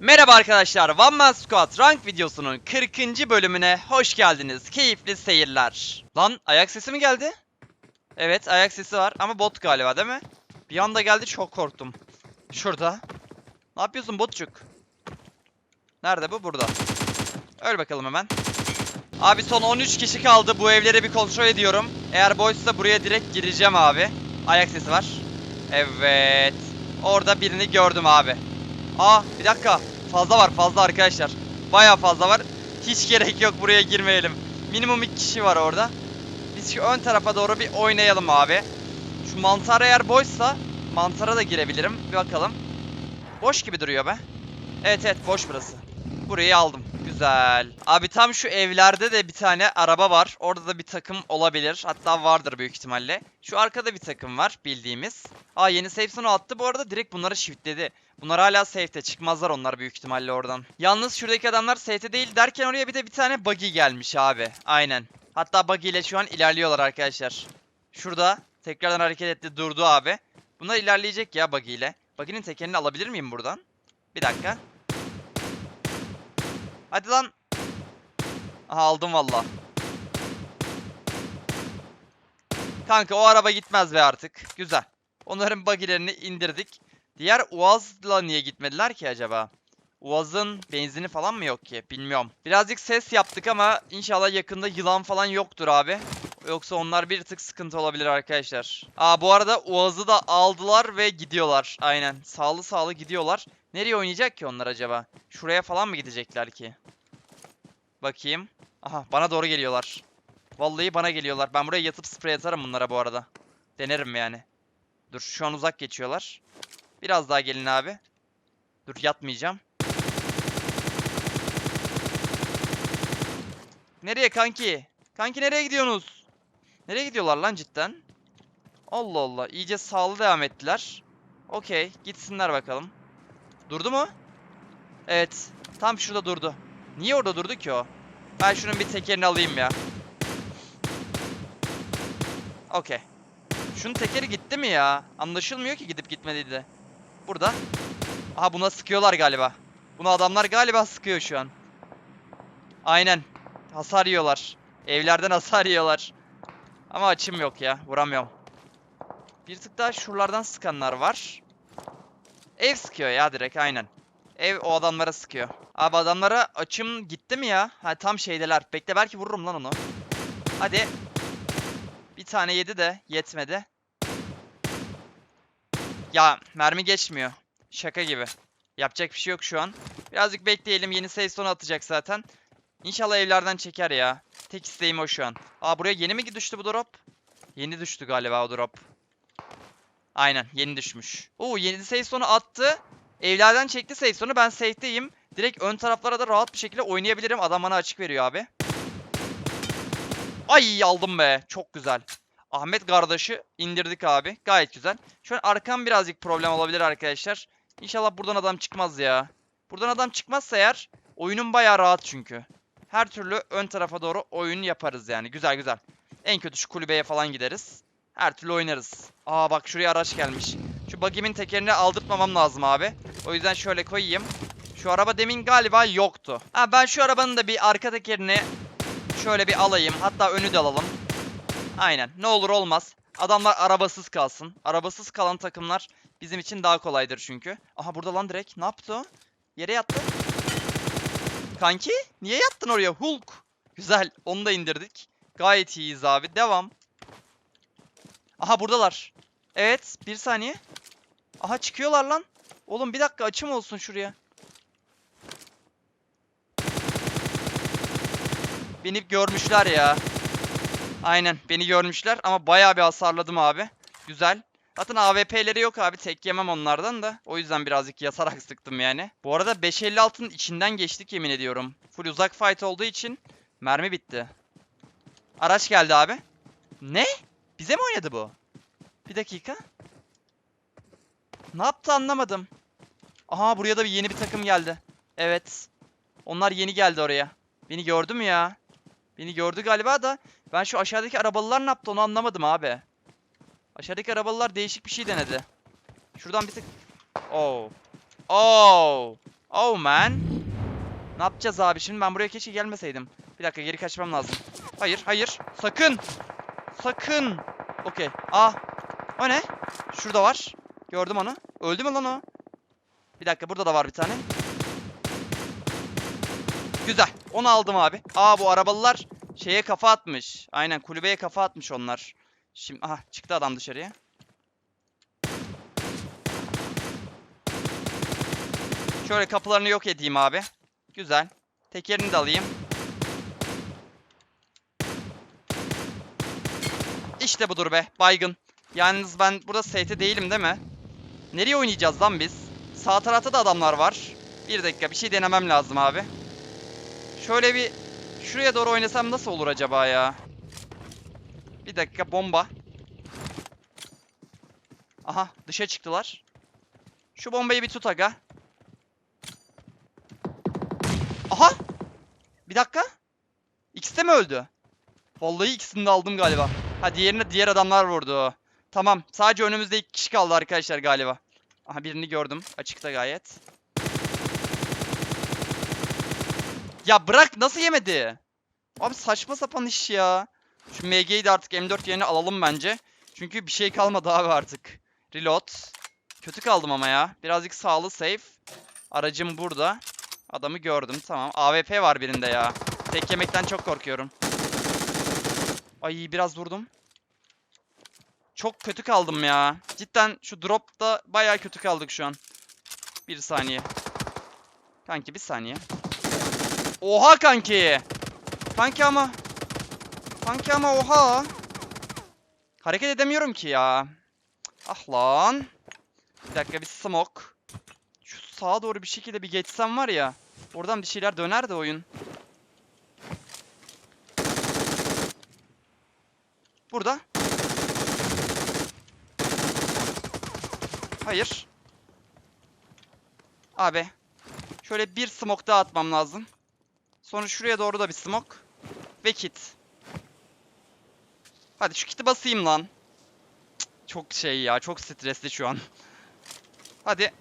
Merhaba arkadaşlar, One Man Squad Rank videosunun 40. bölümüne hoş geldiniz. Keyifli seyirler. Lan ayak sesi mi geldi? Evet ayak sesi var ama bot galiba değil mi? Bir anda geldi çok korktum. Şurada. Ne yapıyorsun botçuk? Nerede bu? Burada. Öl bakalım hemen. Abi son 13 kişi kaldı. Bu evleri bir kontrol ediyorum. Eğer boşsa buraya direkt gireceğim abi. Ayak sesi var. Evet. Orada birini gördüm abi. Aa bir dakika. Fazla var fazla arkadaşlar. Baya fazla var. Hiç gerek yok buraya girmeyelim. Minimum 2 kişi var orada. Biz şu ön tarafa doğru bir oynayalım abi. Şu mantar eğer boşsa mantara da girebilirim. Bir bakalım. Boş gibi duruyor be. Evet evet boş burası. Burayı aldım. Güzel. Abi tam şu evlerde de bir tane araba var. Orada da bir takım olabilir. Hatta vardır büyük ihtimalle. Şu arkada bir takım var bildiğimiz. Aa yeni zone attı. Bu arada direkt bunları shiftledi. Bunlar hala safe'te. Çıkmazlar onlar büyük ihtimalle oradan. Yalnız şuradaki adamlar safe'te değil derken oraya bir de bir tane buggy gelmiş abi. Aynen. Hatta buggy ile şu an ilerliyorlar arkadaşlar. Şurada tekrardan hareket etti durdu abi. Bunlar ilerleyecek ya buggy ile. Buggy'nin tekerini alabilir miyim buradan? Bir dakika. Hadi lan. Aha aldım valla. Kanka o araba gitmez be artık. Güzel. Onların bagilerini indirdik. Diğer Uaz'la niye gitmediler ki acaba? Uaz'ın benzini falan mı yok ki? Bilmiyorum. Birazcık ses yaptık ama inşallah yakında yılan falan yoktur abi. Yoksa onlar bir tık sıkıntı olabilir arkadaşlar. Aa bu arada Uaz'ı da aldılar ve gidiyorlar. Aynen. Sağlı sağlı gidiyorlar. Nereye oynayacak ki onlar acaba? Şuraya falan mı gidecekler ki? Bakayım. Aha bana doğru geliyorlar. Vallahi bana geliyorlar. Ben buraya yatıp sprey atarım bunlara bu arada. Denerim yani. Dur şu an uzak geçiyorlar. Biraz daha gelin abi. Dur yatmayacağım. Nereye kanki? Kanki nereye gidiyorsunuz? Nereye gidiyorlar lan cidden? Allah Allah. iyice sağlı devam ettiler. Okey. Gitsinler bakalım. Durdu mu? Evet. Tam şurada durdu. Niye orada durdu ki o? Ben şunun bir tekerini alayım ya. Okey. Şunun tekeri gitti mi ya? Anlaşılmıyor ki gidip gitmediği de. Burada. Aha buna sıkıyorlar galiba. Buna adamlar galiba sıkıyor şu an. Aynen. Hasar yiyorlar. Evlerden hasar yiyorlar. Ama açım yok ya. Vuramıyorum. Bir tık daha şuralardan sıkanlar var. Ev sıkıyor ya direkt aynen. Ev o adamlara sıkıyor. Abi adamlara açım gitti mi ya? Ha tam şeydeler. Bekle belki vururum lan onu. Hadi. Bir tane yedi de yetmedi. Ya mermi geçmiyor. Şaka gibi. Yapacak bir şey yok şu an. Birazcık bekleyelim. Yeni save sonu atacak zaten. İnşallah evlerden çeker ya. Tek isteğim o şu an. Aa buraya yeni mi düştü bu drop? Yeni düştü galiba o drop. Aynen yeni düşmüş. Oo yeni save sonu attı. Evlerden çekti save sonu. Ben safe'deyim. Direkt ön taraflara da rahat bir şekilde oynayabilirim. Adam bana açık veriyor abi. Ay aldım be. Çok güzel. Ahmet kardeşi indirdik abi. Gayet güzel. Şu an arkam birazcık problem olabilir arkadaşlar. İnşallah buradan adam çıkmaz ya. Buradan adam çıkmazsa eğer oyunun bayağı rahat çünkü. Her türlü ön tarafa doğru oyun yaparız yani. Güzel güzel. En kötü şu kulübeye falan gideriz. Her türlü oynarız. Aa bak şuraya araç gelmiş. Şu bagimin tekerini aldırtmamam lazım abi. O yüzden şöyle koyayım. Şu araba demin galiba yoktu. Ha ben şu arabanın da bir arka tekerini şöyle bir alayım. Hatta önü de alalım. Aynen. Ne olur olmaz. Adamlar arabasız kalsın. Arabasız kalan takımlar bizim için daha kolaydır çünkü. Aha burada lan direkt. Ne yaptı o? Yere yattı. Kanki niye yattın oraya Hulk? Güzel. Onu da indirdik. Gayet iyiyiz abi. Devam. Aha buradalar. Evet. Bir saniye. Aha çıkıyorlar lan. Oğlum bir dakika açım olsun şuraya. Beni görmüşler ya. Aynen beni görmüşler ama bayağı bir hasarladım abi. Güzel. Zaten AWP'leri yok abi tek yemem onlardan da. O yüzden birazcık yasarak sıktım yani. Bu arada 556'nın içinden geçtik yemin ediyorum. Full uzak fight olduğu için mermi bitti. Araç geldi abi. Ne? Bize mi oynadı bu? Bir dakika. Ne yaptı anlamadım. Aha buraya da bir yeni bir takım geldi. Evet. Onlar yeni geldi oraya. Beni gördü mü ya? Beni gördü galiba da ben şu aşağıdaki arabalılar ne yaptı onu anlamadım abi. Aşağıdaki arabalılar değişik bir şey denedi. Şuradan bir tık... Oh. Oh. Oh man. Ne yapacağız abi şimdi? Ben buraya keşke gelmeseydim. Bir dakika geri kaçmam lazım. Hayır, hayır. Sakın. Sakın. Okey. Aa. O ne? Şurada var. Gördüm onu. Öldü mü lan o? Bir dakika burada da var bir tane. Güzel. Onu aldım abi. Aa bu arabalılar şeye kafa atmış. Aynen kulübeye kafa atmış onlar. Şimdi aha çıktı adam dışarıya. Şöyle kapılarını yok edeyim abi. Güzel. Tekerini de alayım. İşte budur be. Baygın. Yalnız ben burada ST değilim değil mi? Nereye oynayacağız lan biz? Sağ tarafta da adamlar var. Bir dakika bir şey denemem lazım abi. Şöyle bir şuraya doğru oynasam nasıl olur acaba ya? Bir dakika bomba. Aha dışa çıktılar. Şu bombayı bir tut aga. Aha! Bir dakika. İkisi de mi öldü? Vallahi ikisini de aldım galiba. Ha diğerine diğer adamlar vurdu. Tamam. Sadece önümüzde iki kişi kaldı arkadaşlar galiba. Aha birini gördüm. Açıkta gayet. Ya bırak nasıl yemedi? Abi saçma sapan iş ya. Şu MG'yi de artık M4 yerine alalım bence. Çünkü bir şey kalmadı abi artık. Reload. Kötü kaldım ama ya. Birazcık sağlı safe. Aracım burada. Adamı gördüm tamam. AWP var birinde ya. Tek yemekten çok korkuyorum. Ay biraz vurdum. Çok kötü kaldım ya. Cidden şu dropta bayağı kötü kaldık şu an. Bir saniye. Kanki bir saniye. Oha kanki. Kanki ama. Kanki ama oha. Hareket edemiyorum ki ya. Ah lan. Bir dakika bir smoke. Şu sağa doğru bir şekilde bir geçsem var ya. Oradan bir şeyler döner de oyun. Burada. Hayır. Abi. Şöyle bir smoke daha atmam lazım. Sonra şuraya doğru da bir smoke. Ve kit. Hadi şu kiti basayım lan. Çok şey ya. Çok stresli şu an. Hadi.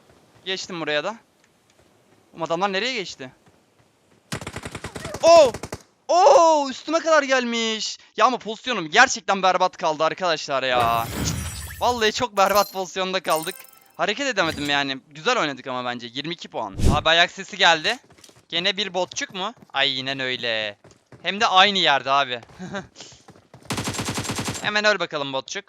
Geçtim buraya da. Oğlum adamlar nereye geçti? Oo! Oo! Üstüme kadar gelmiş. Ya ama pozisyonum gerçekten berbat kaldı arkadaşlar ya. Vallahi çok berbat pozisyonda kaldık. Hareket edemedim yani. Güzel oynadık ama bence. 22 puan. Abi ayak sesi geldi. Gene bir botçuk mu? Aynen öyle. Hem de aynı yerde abi. Hemen öl bakalım botçuk.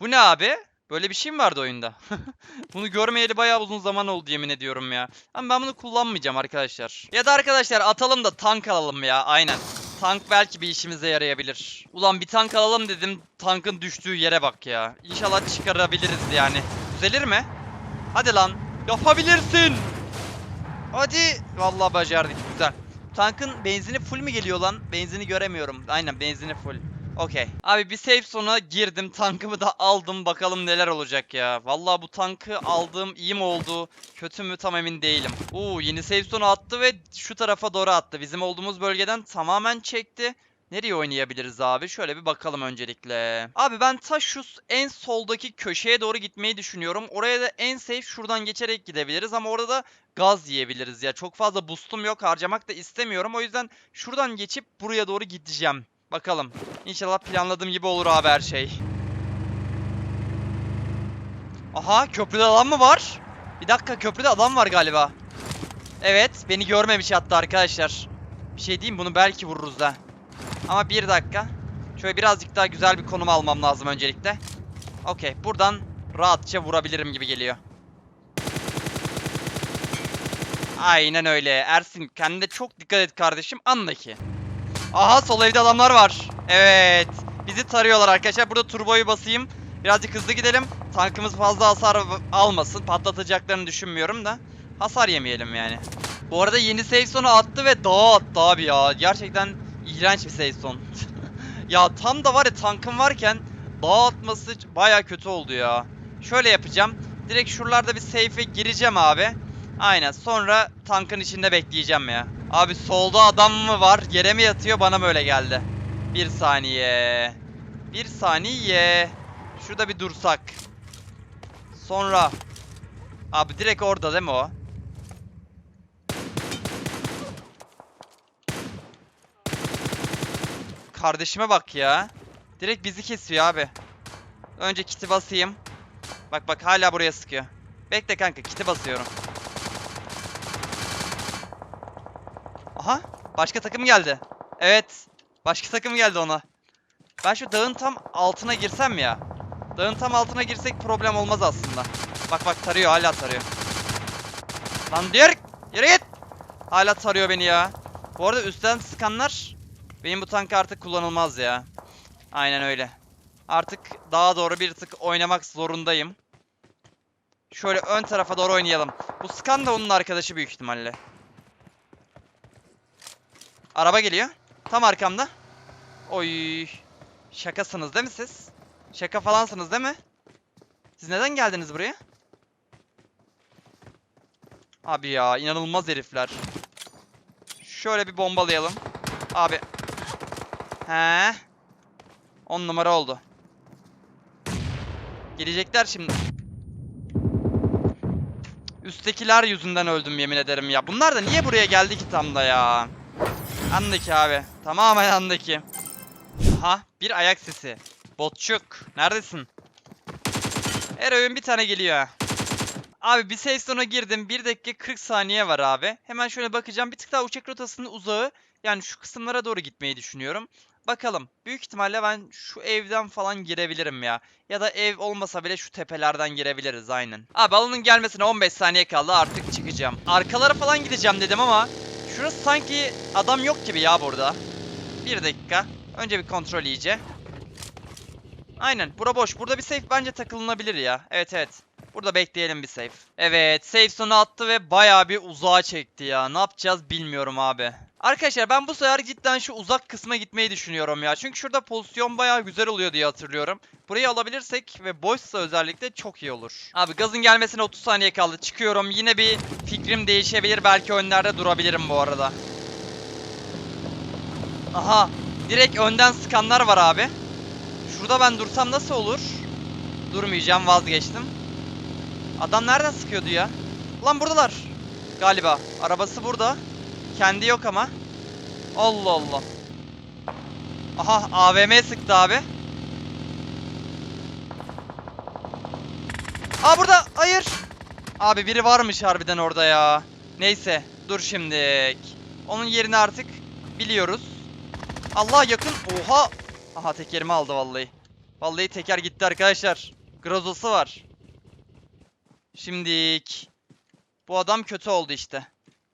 Bu ne abi? Böyle bir şey mi vardı oyunda? bunu görmeyeli bayağı uzun zaman oldu yemin ediyorum ya. Ama ben bunu kullanmayacağım arkadaşlar. Ya da arkadaşlar atalım da tank alalım ya. Aynen. Tank belki bir işimize yarayabilir. Ulan bir tank alalım dedim. Tankın düştüğü yere bak ya. İnşallah çıkarabiliriz yani. Düzelir mi? Hadi lan. Yapabilirsin. Hadi. Vallahi başardık. Güzel. Tankın benzini full mi geliyor lan? Benzini göremiyorum. Aynen benzini full. Okey. Abi bir safe sona girdim. Tankımı da aldım. Bakalım neler olacak ya. Vallahi bu tankı aldığım iyi mi oldu? Kötü mü tam emin değilim. Oo yeni safe sonu attı ve şu tarafa doğru attı. Bizim olduğumuz bölgeden tamamen çekti. Nereye oynayabiliriz abi? Şöyle bir bakalım öncelikle. Abi ben ta şu en soldaki köşeye doğru gitmeyi düşünüyorum. Oraya da en safe şuradan geçerek gidebiliriz ama orada da gaz yiyebiliriz ya. Çok fazla boostum yok. Harcamak da istemiyorum. O yüzden şuradan geçip buraya doğru gideceğim. Bakalım. İnşallah planladığım gibi olur abi her şey. Aha köprüde adam mı var? Bir dakika köprüde adam var galiba. Evet beni görmemiş hatta arkadaşlar. Bir şey diyeyim bunu belki vururuz da. Ama bir dakika. Şöyle birazcık daha güzel bir konum almam lazım öncelikle. Okey buradan rahatça vurabilirim gibi geliyor. Aynen öyle. Ersin kendine çok dikkat et kardeşim. Anla ki. Aha sol evde adamlar var. Evet. Bizi tarıyorlar arkadaşlar. Burada turboyu basayım. Birazcık hızlı gidelim. Tankımız fazla hasar almasın. Patlatacaklarını düşünmüyorum da. Hasar yemeyelim yani. Bu arada yeni save sonu attı ve dağa attı abi ya. Gerçekten iğrenç bir save ya tam da var ya tankım varken dağa atması baya kötü oldu ya. Şöyle yapacağım. Direkt şuralarda bir safe'e gireceğim abi. Aynen sonra tankın içinde bekleyeceğim ya. Abi solda adam mı var? Yere mi yatıyor bana mı öyle geldi? Bir saniye. Bir saniye. Şurada bir dursak. Sonra. Abi direkt orada değil mi o? Kardeşime bak ya. Direkt bizi kesiyor abi. Önce kiti basayım. Bak bak hala buraya sıkıyor. Bekle kanka kiti basıyorum. Aha başka takım geldi. Evet. Başka takım geldi ona. Ben şu dağın tam altına girsem ya? Dağın tam altına girsek problem olmaz aslında. Bak bak tarıyor hala tarıyor. Lan diğer yürü git. Hala tarıyor beni ya. Bu arada üstten sıkanlar benim bu tank artık kullanılmaz ya. Aynen öyle. Artık daha doğru bir tık oynamak zorundayım. Şöyle ön tarafa doğru oynayalım. Bu sıkan da onun arkadaşı büyük ihtimalle. Araba geliyor. Tam arkamda. Oy. Şakasınız değil mi siz? Şaka falansınız değil mi? Siz neden geldiniz buraya? Abi ya inanılmaz herifler. Şöyle bir bombalayalım. Abi. He. 10 numara oldu. Gelecekler şimdi. Üsttekiler yüzünden öldüm yemin ederim ya. Bunlar da niye buraya geldi ki tam da ya? Andaki abi. Tamamen andaki. Aha bir ayak sesi. Botçuk. Neredesin? Her oyun bir tane geliyor. Abi bir safe zone'a girdim. 1 dakika 40 saniye var abi. Hemen şöyle bakacağım. Bir tık daha uçak rotasının uzağı. Yani şu kısımlara doğru gitmeyi düşünüyorum. Bakalım. Büyük ihtimalle ben şu evden falan girebilirim ya. Ya da ev olmasa bile şu tepelerden girebiliriz aynen. Abi alanın gelmesine 15 saniye kaldı artık çıkacağım. Arkalara falan gideceğim dedim ama şurası sanki adam yok gibi ya burada. Bir dakika. Önce bir kontrol iyice. Aynen. Bura boş. Burada bir safe bence takılınabilir ya. Evet evet. Burada bekleyelim bir safe. Evet. Safe sonu attı ve bayağı bir uzağa çekti ya. Ne yapacağız bilmiyorum abi. Arkadaşlar ben bu sefer cidden şu uzak kısma gitmeyi düşünüyorum ya. Çünkü şurada pozisyon bayağı güzel oluyor diye hatırlıyorum. Burayı alabilirsek ve boşsa özellikle çok iyi olur. Abi gazın gelmesine 30 saniye kaldı. Çıkıyorum. Yine bir fikrim değişebilir. Belki önlerde durabilirim bu arada. Aha. Direkt önden sıkanlar var abi. Şurada ben dursam nasıl olur? Durmayacağım vazgeçtim. Adam nereden sıkıyordu ya? Lan buradalar. Galiba. Arabası burada. Kendi yok ama. Allah Allah. Aha AVM sıktı abi. Aa burada. Hayır. Abi biri varmış harbiden orada ya. Neyse. Dur şimdilik. Onun yerini artık biliyoruz. Allah yakın. Oha. Aha tekerimi aldı vallahi. Vallahi teker gitti arkadaşlar. Grozosu var. Şimdik. Bu adam kötü oldu işte.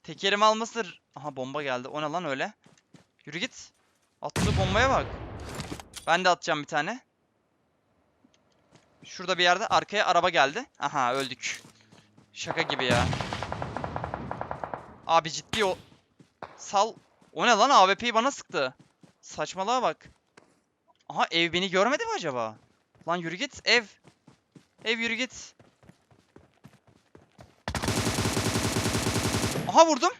Tekerimi alması... Aha bomba geldi. O ne lan öyle? Yürü git. Attığı bombaya bak. Ben de atacağım bir tane. Şurada bir yerde arkaya araba geldi. Aha öldük. Şaka gibi ya. Abi ciddi o... Sal... O ne lan AWP'yi bana sıktı. Saçmalığa bak. Aha ev beni görmedi mi acaba? Lan yürü git ev. Ev yürü git. Aha vurdum.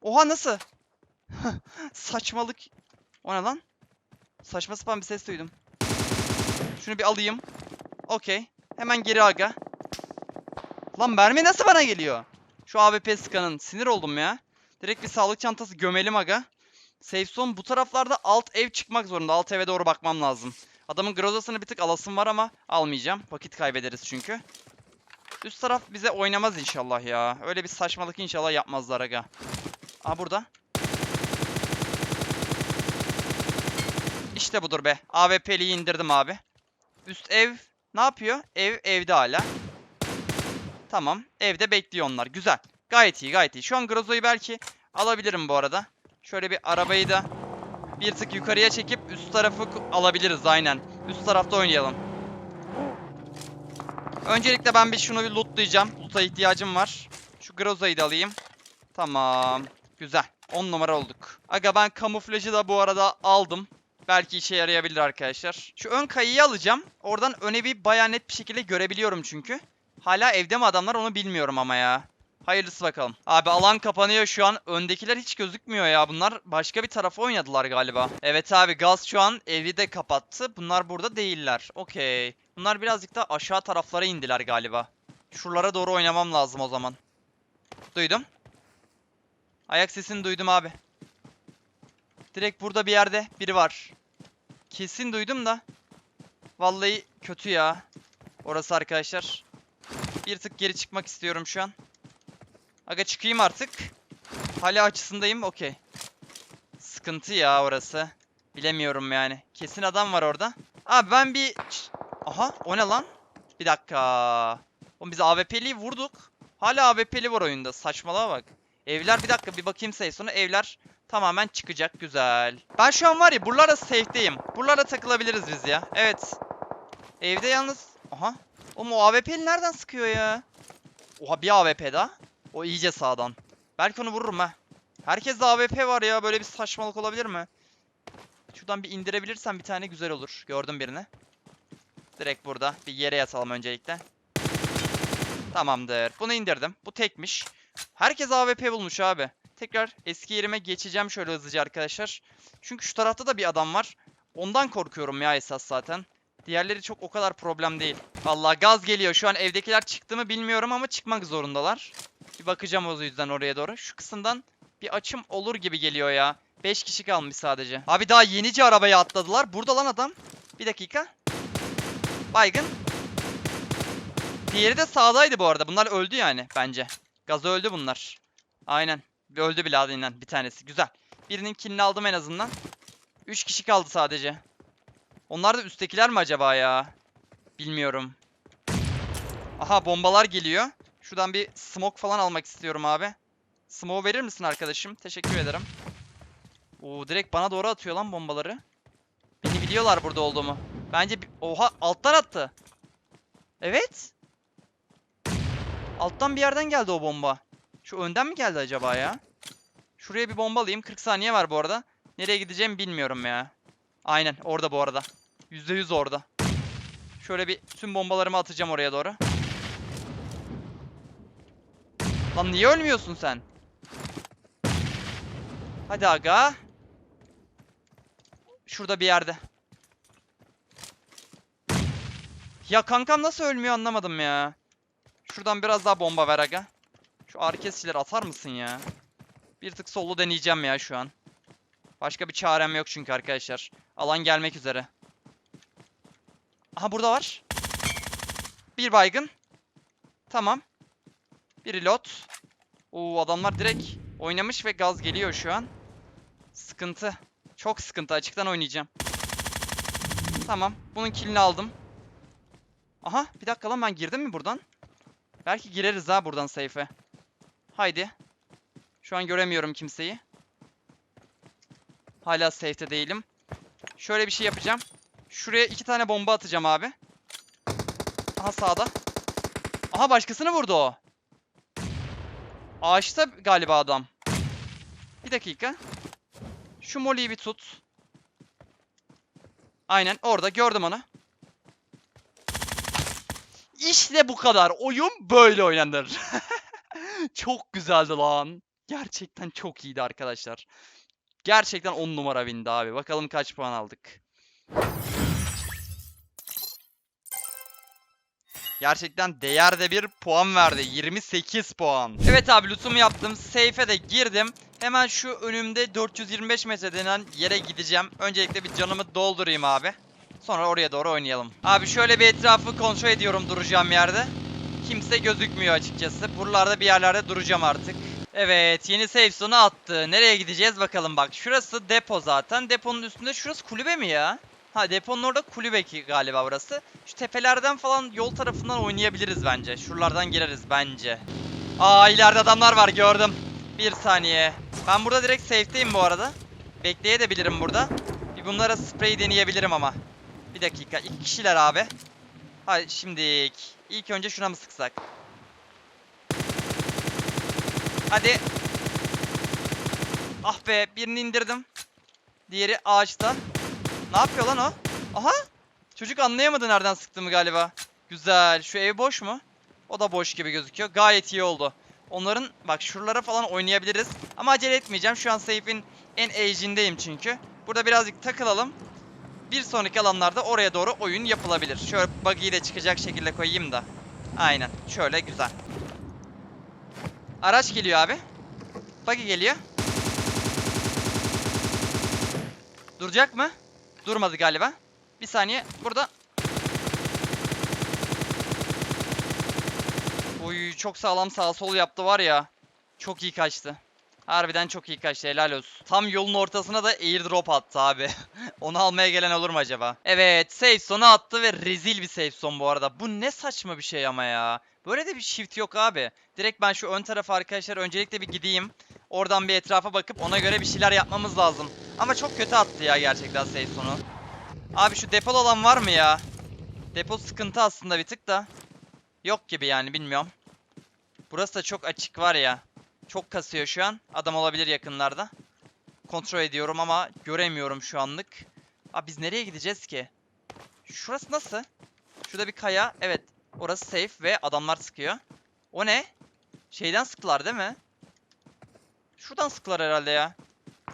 Oha nasıl? Saçmalık. O ne lan? Saçma sapan bir ses duydum. Şunu bir alayım. Okey. Hemen geri aga. Lan mermi nasıl bana geliyor? Şu AWP skanın. Sinir oldum ya. Direkt bir sağlık çantası gömelim aga. Safe zone bu taraflarda alt ev çıkmak zorunda. Alt eve doğru bakmam lazım. Adamın grozasını bir tık alasım var ama almayacağım. Vakit kaybederiz çünkü. Üst taraf bize oynamaz inşallah ya. Öyle bir saçmalık inşallah yapmazlar aga. Aa burada. İşte budur be. AWP'liyi indirdim abi. Üst ev ne yapıyor? Ev evde hala. Tamam. Evde bekliyor onlar. Güzel. Gayet iyi gayet iyi. Şu an Grozo'yu belki alabilirim bu arada. Şöyle bir arabayı da bir tık yukarıya çekip üst tarafı alabiliriz aynen. Üst tarafta oynayalım. Öncelikle ben bir şunu bir lootlayacağım. Loot'a ihtiyacım var. Şu Groza'yı da alayım. Tamam. Güzel. 10 numara olduk. Aga ben kamuflajı da bu arada aldım. Belki işe yarayabilir arkadaşlar. Şu ön kayıyı alacağım. Oradan öne bir baya net bir şekilde görebiliyorum çünkü. Hala evde mi adamlar onu bilmiyorum ama ya. Hayırlısı bakalım. Abi alan kapanıyor şu an. Öndekiler hiç gözükmüyor ya. Bunlar başka bir tarafa oynadılar galiba. Evet abi gaz şu an evi de kapattı. Bunlar burada değiller. Okey. Bunlar birazcık da aşağı taraflara indiler galiba. Şuralara doğru oynamam lazım o zaman. Duydum. Ayak sesini duydum abi. Direkt burada bir yerde biri var. Kesin duydum da. Vallahi kötü ya. Orası arkadaşlar. Bir tık geri çıkmak istiyorum şu an. Aga çıkayım artık. Hala açısındayım. Okey. Sıkıntı ya orası. Bilemiyorum yani. Kesin adam var orada. Abi ben bir... Aha o ne lan? Bir dakika. Oğlum biz AWP'liyi vurduk. Hala AWP'li var oyunda. Saçmalığa bak. Evler bir dakika bir bakayım sayı sonra evler tamamen çıkacak. Güzel. Ben şu an var ya buralarda safe'deyim. Buralarda takılabiliriz biz ya. Evet. Evde yalnız... Aha. Oğlum o AWP'li nereden sıkıyor ya? Oha bir AWP daha. O iyice sağdan. Belki onu vururum ha. Herkeste AWP var ya. Böyle bir saçmalık olabilir mi? Şuradan bir indirebilirsem bir tane güzel olur. Gördüm birini. Direkt burada. Bir yere yatalım öncelikle. Tamamdır. Bunu indirdim. Bu tekmiş. Herkes AWP bulmuş abi. Tekrar eski yerime geçeceğim şöyle hızlıca arkadaşlar. Çünkü şu tarafta da bir adam var. Ondan korkuyorum ya esas zaten. Diğerleri çok o kadar problem değil. Allah gaz geliyor. Şu an evdekiler çıktı mı bilmiyorum ama çıkmak zorundalar. Bir bakacağım o yüzden oraya doğru. Şu kısımdan bir açım olur gibi geliyor ya. 5 kişi kalmış sadece. Abi daha yenice arabaya atladılar. Burada lan adam. Bir dakika. Baygın. Diğeri de sağdaydı bu arada. Bunlar öldü yani bence. Gaz öldü bunlar. Aynen. Öldü bile adından bir tanesi. Güzel. Birinin killini aldım en azından. 3 kişi kaldı sadece. Onlar da üsttekiler mi acaba ya? Bilmiyorum. Aha bombalar geliyor. Şuradan bir smoke falan almak istiyorum abi. Smoke verir misin arkadaşım? Teşekkür ederim. Oo direkt bana doğru atıyor lan bombaları. Beni biliyorlar burada olduğumu. Bence oha alttan attı. Evet. Alttan bir yerden geldi o bomba. Şu önden mi geldi acaba ya? Şuraya bir bomba alayım. 40 saniye var bu arada. Nereye gideceğimi bilmiyorum ya. Aynen orada bu arada. %100 orada. Şöyle bir tüm bombalarımı atacağım oraya doğru. Lan niye ölmüyorsun sen? Hadi aga. Şurada bir yerde. Ya kankam nasıl ölmüyor anlamadım ya. Şuradan biraz daha bomba ver aga. Şu arkesiler atar mısın ya? Bir tık solu deneyeceğim ya şu an. Başka bir çarem yok çünkü arkadaşlar. Alan gelmek üzere. Aha burada var. Bir baygın. Tamam. Bir reload. Oo adamlar direkt oynamış ve gaz geliyor şu an. Sıkıntı. Çok sıkıntı. Açıktan oynayacağım. Tamam. Bunun killini aldım. Aha bir dakika lan ben girdim mi buradan? Belki gireriz ha buradan safe'e. Haydi. Şu an göremiyorum kimseyi. Hala safe'te değilim. Şöyle bir şey yapacağım. Şuraya iki tane bomba atacağım abi. Aha sağda. Aha başkasını vurdu o. Ağaçta galiba adam. Bir dakika. Şu Molly'yi bir tut. Aynen orada gördüm onu. İşte bu kadar. Oyun böyle oynanır. çok güzeldi lan. Gerçekten çok iyiydi arkadaşlar. Gerçekten 10 numara windi abi. Bakalım kaç puan aldık. Gerçekten değerde bir puan verdi. 28 puan. Evet abi lootumu yaptım. Safe'e de girdim. Hemen şu önümde 425 metre denen yere gideceğim. Öncelikle bir canımı doldurayım abi. Sonra oraya doğru oynayalım. Abi şöyle bir etrafı kontrol ediyorum duracağım yerde. Kimse gözükmüyor açıkçası. Buralarda bir yerlerde duracağım artık. Evet yeni safe zone'u attı. Nereye gideceğiz bakalım bak. Şurası depo zaten. Deponun üstünde şurası kulübe mi ya? Ha deponun orada kulübe ki galiba burası. Şu tepelerden falan yol tarafından oynayabiliriz bence. Şuralardan gireriz bence. Aa ileride adamlar var gördüm. Bir saniye. Ben burada direkt safe'teyim bu arada. Bekleyebilirim burada. Bir bunlara sprey deneyebilirim ama. Bir dakika. iki kişiler abi. Hadi şimdilik. İlk önce şuna mı sıksak? Hadi. Ah be birini indirdim. Diğeri ağaçta. Ne yapıyor lan o? Aha. Çocuk anlayamadı nereden sıktığımı galiba. Güzel. Şu ev boş mu? O da boş gibi gözüküyor. Gayet iyi oldu. Onların bak şuralara falan oynayabiliriz. Ama acele etmeyeceğim. Şu an safe'in en edge'indeyim çünkü. Burada birazcık takılalım. Bir sonraki alanlarda oraya doğru oyun yapılabilir. Şöyle buggy'yi de çıkacak şekilde koyayım da. Aynen. Şöyle güzel. Araç geliyor abi. Buggy geliyor. Duracak mı? Durmadı galiba. Bir saniye. Burada. Oy çok sağlam sağ sol yaptı var ya. Çok iyi kaçtı. Harbiden çok iyi kaçtı helal olsun. Tam yolun ortasına da airdrop attı abi. Onu almaya gelen olur mu acaba? Evet safe zone'u attı ve rezil bir safe zone bu arada. Bu ne saçma bir şey ama ya. Böyle de bir shift yok abi. Direkt ben şu ön tarafa arkadaşlar öncelikle bir gideyim. Oradan bir etrafa bakıp ona göre bir şeyler yapmamız lazım. Ama çok kötü attı ya gerçekten safe zone'u. Abi şu depol olan var mı ya? Depo sıkıntı aslında bir tık da. Yok gibi yani bilmiyorum. Burası da çok açık var ya. Çok kasıyor şu an. Adam olabilir yakınlarda. Kontrol ediyorum ama göremiyorum şu anlık. Abi biz nereye gideceğiz ki? Şurası nasıl? Şurada bir kaya. Evet. Orası safe ve adamlar sıkıyor. O ne? Şeyden sıktılar değil mi? Şuradan sıktılar herhalde ya.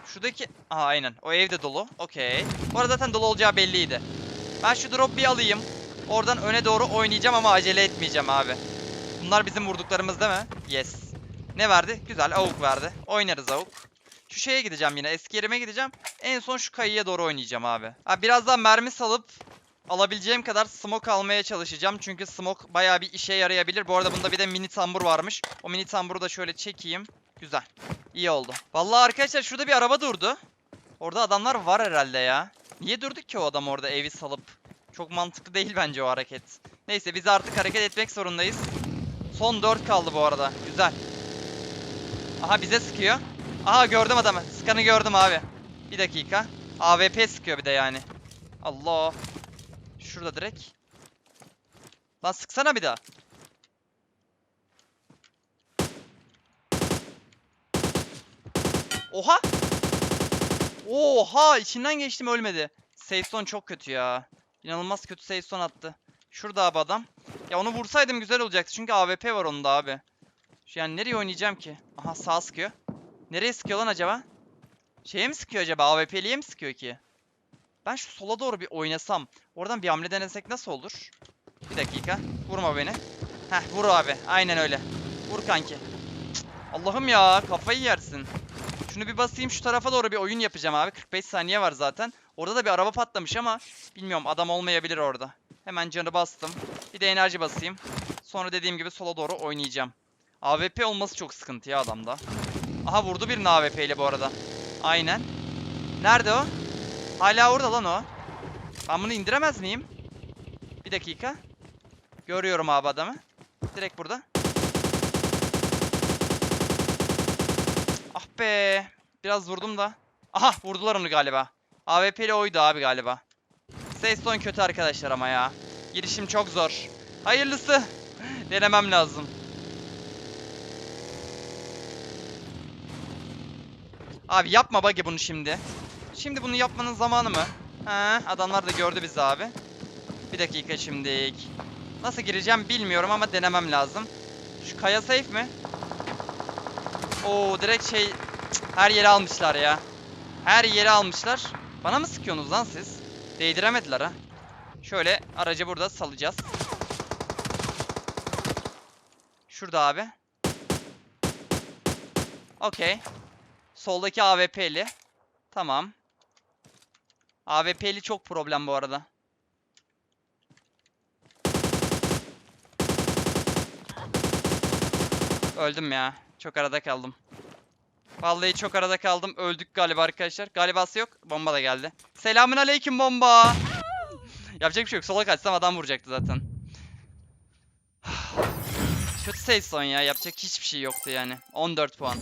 Şuradaki... Aa aynen. O evde dolu. Okey. Bu arada zaten dolu olacağı belliydi. Ben şu drop bir alayım. Oradan öne doğru oynayacağım ama acele etmeyeceğim abi. Bunlar bizim vurduklarımız değil mi? Yes. Ne verdi? Güzel. Avuk verdi. Oynarız avuk. Şu şeye gideceğim yine. Eski yerime gideceğim. En son şu kayıya doğru oynayacağım abi. Ha, birazdan mermi salıp alabileceğim kadar smoke almaya çalışacağım. Çünkü smoke bayağı bir işe yarayabilir. Bu arada bunda bir de mini tambur varmış. O mini tamburu da şöyle çekeyim. Güzel. İyi oldu. Vallahi arkadaşlar şurada bir araba durdu. Orada adamlar var herhalde ya. Niye durduk ki o adam orada evi salıp? Çok mantıklı değil bence o hareket. Neyse biz artık hareket etmek zorundayız. Son 4 kaldı bu arada. Güzel. Aha bize sıkıyor. Aha gördüm adamı. Sıkanı gördüm abi. Bir dakika. AWP sıkıyor bir de yani. Allah. Şurada direkt. Lan sıksana bir daha. Oha. Oha içinden geçtim ölmedi. Safe zone çok kötü ya. İnanılmaz kötü safe zone attı. Şurada abi adam. Ya onu vursaydım güzel olacaktı çünkü AWP var onun abi. Yani nereye oynayacağım ki? Aha sağ sıkıyor. Nereye sıkıyor lan acaba? Şeye mi sıkıyor acaba? AWP'liye mi sıkıyor ki? Ben şu sola doğru bir oynasam. Oradan bir hamle denesek nasıl olur? Bir dakika. Vurma beni. Heh vur abi. Aynen öyle. Vur kanki. Allah'ım ya kafayı yersin. Şunu bir basayım şu tarafa doğru bir oyun yapacağım abi. 45 saniye var zaten. Orada da bir araba patlamış ama bilmiyorum adam olmayabilir orada. Hemen canı bastım. Bir de enerji basayım. Sonra dediğim gibi sola doğru oynayacağım. AWP olması çok sıkıntı ya adamda. Aha vurdu birini AWP ile bu arada. Aynen. Nerede o? Hala orada lan o. Ben bunu indiremez miyim? Bir dakika. Görüyorum abi adamı. Direkt burada. Ah be. Biraz vurdum da. Aha vurdular onu galiba. AWP ile oydu abi galiba. Safe kötü arkadaşlar ama ya. Girişim çok zor. Hayırlısı. Denemem lazım. Abi yapma buggy bunu şimdi. Şimdi bunu yapmanın zamanı mı? He, adamlar da gördü bizi abi. Bir dakika şimdilik. Nasıl gireceğim bilmiyorum ama denemem lazım. Şu kaya safe mi? Oo direkt şey her yeri almışlar ya. Her yeri almışlar. Bana mı sıkıyorsunuz lan siz? Değdiremediler ha. Şöyle aracı burada salacağız. Şurada abi. Okey. Soldaki AWP'li. Tamam. AWP'li çok problem bu arada. Öldüm ya. Çok arada kaldım. Vallahi çok arada kaldım. Öldük galiba arkadaşlar. Galibası yok. Bomba da geldi. Selamün aleyküm bomba. Yapacak bir şey yok. Sola kaçsam adam vuracaktı zaten. Kötü safe son ya. Yapacak hiçbir şey yoktu yani. 14 puan.